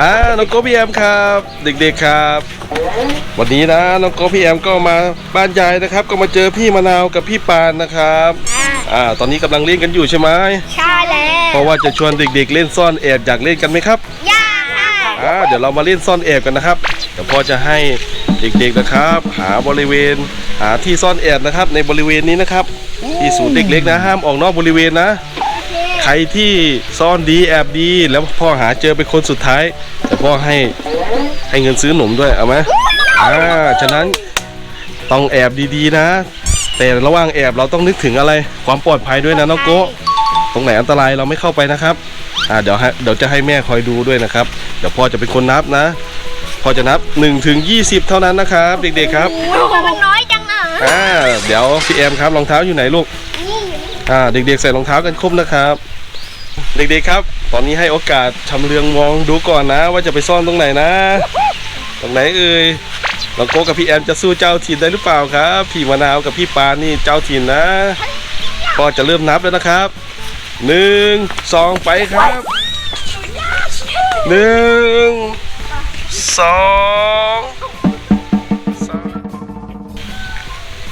อ่าน้องโกพี่แอมครับ เด็กๆครับ วันนี้นะน้องโกพี่แอมก็มาบ้านยายนะครับ ก็มาเจอพี่มะนาวกับพี่ปานนะครับอ่าอ่าตอนนี้กำลังเล่นกันอยู่ใช่ไหมใช่แล้วเพราะว่าจะชวนเด็ก ๆ เล่นซ่อนแอบอยากเล่นกันไหมครับยาค่ะอ่าเดี๋ยวเรามาเล่นซ่อนแอบกันนะครับเดี๋ยวพ่อจะให้เด็กๆนะครับ หาบริเวณ หาที่ซ่อนแอบนะครับ ในบริเวณนี้นะครับที่ศูนย์เด็กเล็กนะห้ามออกนอกบริเวณนะ ใครที่ซ่อนดีแอบดี แล้วพ่อหาเจอเป็นคนสุดท้าย แต่พ่อให้ให้เงินซื้อหนมด้วยเอาไหมอ่าฉะนั้นต้องแอบดีๆนะ แต่ระหว่างแอบเราต้องนึกถึงอะไร ความปลอดภัยด้วยนะน้องโกะตรงไหนอันตรายเราไม่เข้าไปนะครับอ่าเดี๋ยวให้เดี๋ยวจะให้แม่คอยดูด้วยนะครับ เดี๋ยวพ่อจะเป็นคนนับนะพ่อจะนับ1ถึง20 เท่านั้นนะครับ เด็กๆครับโอ้มันน้อยจังอะอ่าเดี๋ยวพี่แอมครับรองเท้าอยู่ไหนลูกนี่อยู่นี่อ่าเด็กๆใส่รองเท้ากันครบนะครับ เด็กๆครับ ตอนนี้ให้โอกาสชำเลืองมองดูก่อนนะ ว่าจะไปซ่อนตรงไหนนะ ตรงไหนเอ่ยน้องโก้กับพี่แอมจะสู้เจ้าถิ่นได้หรือเปล่าครับ พี่มะนาวกับพี่ปานี่เจ้าถิ่นนะก็จะเริ่มนับแล้วนะครับหนึ่งสองไปครับหนึ่งสอง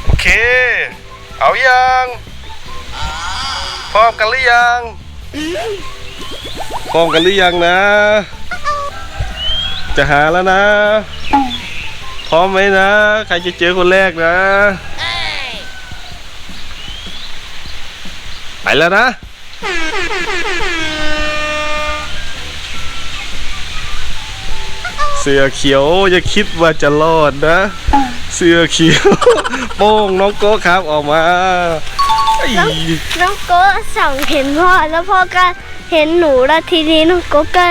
โอเค เอาอยังพร้อมกันหรือยัง พร้อมกันหรือยังนะ จะหาแล้วนะ พร้อมไหมนะ ใครจะเจอคนแรกนะ ไปแล้วนะ เสือเขียวอย่าคิดว่าจะรอดนะ เสือเขียวโป้งน้องโก้ครับออกมาไอ้น้องโก้ส่องเห็นพ่อแล้วพ่อก็เห็นหนูแล้วทีนี้น้องโก้ก็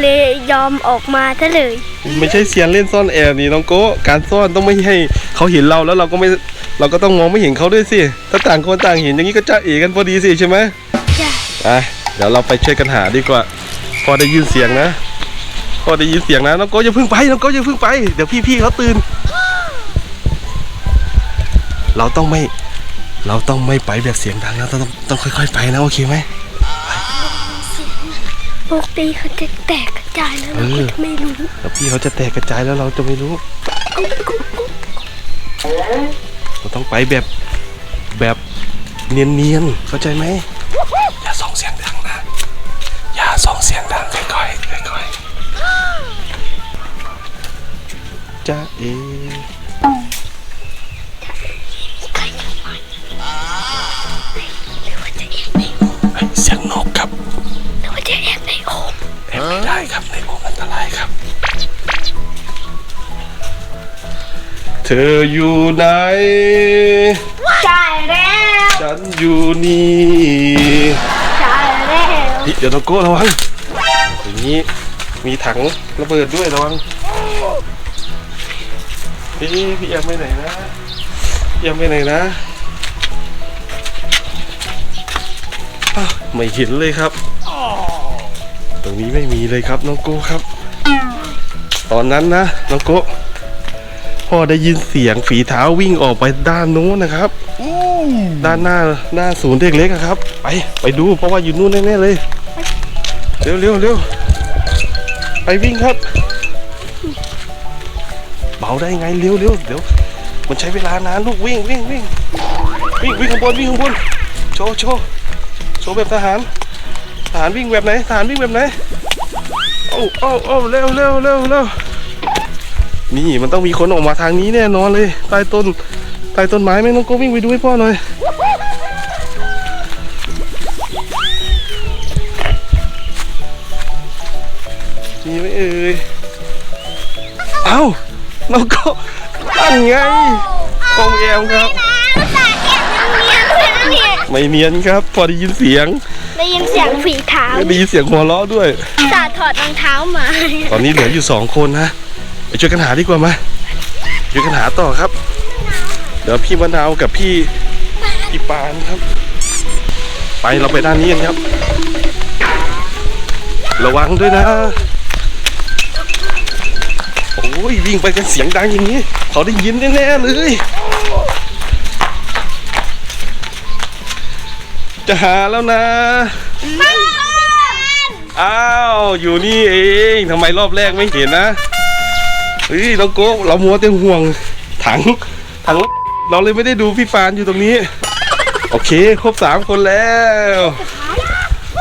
เลยยอมออกมาซะเลย ไม่ใช่เซียนเล่นซ่อนแอบนี่น้องโก้การซ่อนต้องไม่ให้เขาเห็นเราแล้วเราก็ไม่เราก็ต้องมองไม่เห็นเขาด้วยสิถ้าต่างคนต่างเห็นอย่างนี้ก็จะเอกันพอดีสิใช่ไหมจ้ะอะเดี๋ยวเราไปช่วยกันหาดีกว่าพอได้ยินเสียงนะพอได้ยินเสียงนะน้องโก้อย่าเพิ่งไปน้องโก้อย่าเพิ่งไปเดี๋ยวพี่ๆเขาตื่น เราต้องไม่เราต้องไม่ไปแบบเสียงดังนะต้องต้องค่อย ๆ ไปนะโอเคไหมปกติเขาจะแตกกระจายแล้วเราเอก็อจะไม่รู้แล้วพี่เขาจะแตกกระจายแล้วเราจะไม่รู้เราต้องไปแบบแบบเนียนๆเข้าใจไหมอย่าส่องเสียงดังนะอย่าส่องเสียงดังค่อยๆค่อยๆจ้าเอ แอบไม่ได้ครับในโอ่งอันตรายครับ เธออยู่ไหนใช่แล้วฉันอยู่นี่ใช่แล้วเฮ้ยเดี๋ยวน้องโก้ระวังอย่างนี้มีถังระเบิดด้วยระวังพี่พี่แอมไปไหนนะพี่แอมไปไหนนะอ้าวไม่เห็นเลยครับ ตรงนี้ไม่มีเลยครับน้องโก้ครับ ตอนนั้นนะน้องโก้พ่อได้ยินเสียงฝีเท้าวิ่งออกไปด้านโน้นนะครับด้านหน้าหน้าศูนย์เด็กเล็กอะครับ ไปไปดูเพราะว่าอยู่นู่นแน่ๆเลยเร็วเร็วเร็วไปวิ่งครับ เบาได้ไงเร็วเร็วเดี๋ยวมันใช้เวลานานลูกวิ่งวิ่งวิ่งวิ่งวิ่งข้างบนวิ่งข้างบนโชว์โชว์โชว์แบบทหาร ทหารวิ่งแบบไหนทหารวิ่งแบบไหนโอ้โอ้โอ้เร็วเร็วเร็วเร็วนี่มันต้องมีคนออกมาทางนี้แน่นอนเลยใต้ต้นใต้ต้นไม้ไหมน้องโก้วิ่งไปดูให้พ่อหน่อยมีไหมเอ่ยเอ้าน้องก็นั่นไงกองแอมครับอุตส่าห์แอบเนียนๆเลยนะเนี่ยไม่เนียนครับพอได้ยินเสียง ได้ยินเสียงฝีเท้าได้ยินเสียงหัวเราะด้วยอุตส่าห์ถอดรองเท้ามา ตอนนี้เหลืออยู่สองคนนะไปช่วยกันหาดีกว่ามาช่วยกันหาต่อครับ เดี๋ยวพี่มะนาวกับพี่ปานพี่ปานครับ ไปเราไปด้านนี้กันครับ ระวังด้วยนะโอ้ยวิ่งไปกันเสียงดังอย่างนี้ เขาได้ยินแน่ๆเลย จะหาแล้วนะไม่พี่ปานอ้าว อยู่นี่เองทำไมรอบแรกไม่เห็นนะ เฮ้ยน้องโก้เรามัวแต่ห่วงถังถังเราเลยไม่ได้ดูพี่ฟานอยู่ตรงนี้ โอเค ครบสามคนแล้ว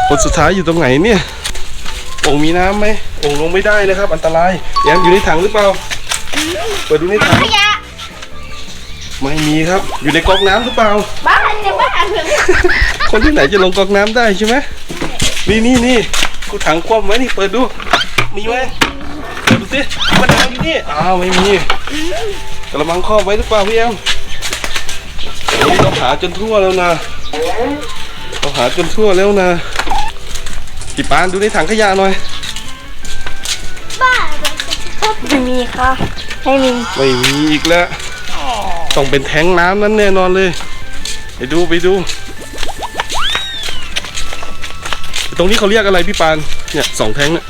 คนสุดท้ายอยู่ตรงไหนเนี่ยโอ่งมีน้ำไหมโอ่งลงไม่ได้นะครับ อันตรายแยมอยู่ในถังหรือเปล่า เปิดดูในถังขยะไม่มีครับ อยู่ในก๊อกน้ำหรือเปล่า บ้านจะบ้านถึง คนที่ไหนจะลงก๊อกน้ำได้ใช่ไหมนี่นี่นี่กูถังคว่ำไว้นี่เปิดดู มีไหมเปิดดูสิมะนาวอยู่นี่อ้าวไม่มีกระมังครอบไว้หรือเปล่าพี่แอมโอ้ยเราหาจนทั่วแล้วนะเราหาจนทั่วแล้วนะพี่ปานดูในถังขยะหน่อย บ้านไม่มีค่ะไม่มีไม่มีอีกแล้ว ต้องเป็นแทงน้ำนั้นแน่นอนเลย ไปดูไปดู ตรงนี้เขาเรียกอะไรพี่ปานเนี่ยสองแทงเนี่ย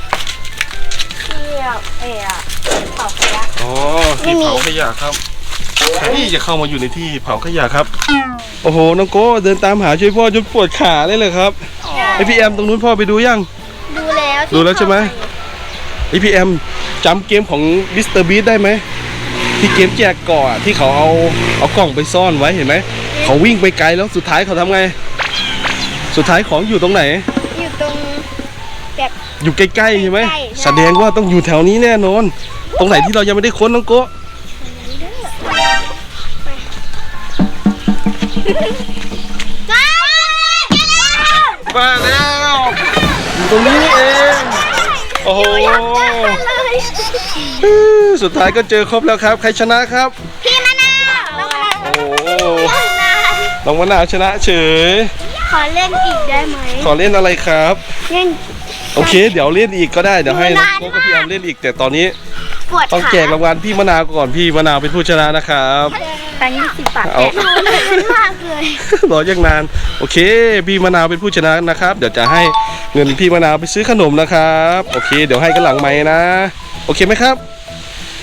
เที่ยวเอ๋อะเผาขยะอ๋อที่เผาขยะครับใครจะเข้ามาอยู่ในที่เผาขยะครับ โอ้โหน้องโก้เดินตามหาช่วยพ่อจนปวดขาเลยเลยครับไอพี่แอมตรงนู้นพ่อไปดูยังดูแล้วดูแล้วใช่ไหมไอพี่แอมจำเกมของมิสเตอร์บีได้ไหมที่เกมแจกเกาะอะที่เขาเอาเอากล่องไปซ่อนไว้เห็นไหมเขาวิ่งไปไกลแล้วสุดท้ายเขาทำไง สุดท้ายของอยู่ตรงไหนอยู่ตรง แบบอยู่ใกล้ๆใช่ไหมใกล้ๆแสดงว่าต้องอยู่แถวนี้แน่นอน ตรงไหนที่เรายังไม่ได้ค้นน้องโก้จ้ามาแล้วอยู่ตรงนี้นี่เองโอ้โหเลยสุดท้ายก็เจอครบแล้วครับ ใครชนะครับพี่มะนาวน้องมะนาวโอ้โหนานน้องมะนาวชนะเฉยขอเล่นอีกได้ไหม ขอเล่นอะไรครับ เล่น โอเค เดี๋ยวเล่นอีกก็ได้ เดี๋ยวให้น้องนานโก้กับพี่แอมเล่นอีก แต่ตอนนี้ปวดต้องขาแจกรางวัลพี่มะนาวก่อนพี่มะนาวเป็นผู้ชนะนะครับตังค์ยี่สิบบาทเอาแกะหนูเหนื่อยมากเลย รอยังนาน โอเค พี่มะนาวเป็นผู้ชนะนะครับ เดี๋ยวจะให้เงินพี่มะนาวไปซื้อขนมนะครับ โอเค เดี๋ยวให้กันหลังไม้นะ โอเคไหมครับ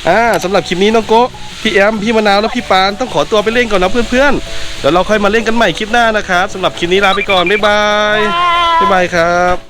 อ่าสำหรับคลิปนี้น้องโกะพี่แอม พี่มะนาวและพี่ปานต้องขอตัวไปเล่นก่อนนะเพื่อนๆ เดี๋ยวเราค่อยมาเล่นกันใหม่คลิปหน้านะครับสำหรับคลิปนี้ลาไปก่อน บ๊ายบาย บ๊ายบายครับ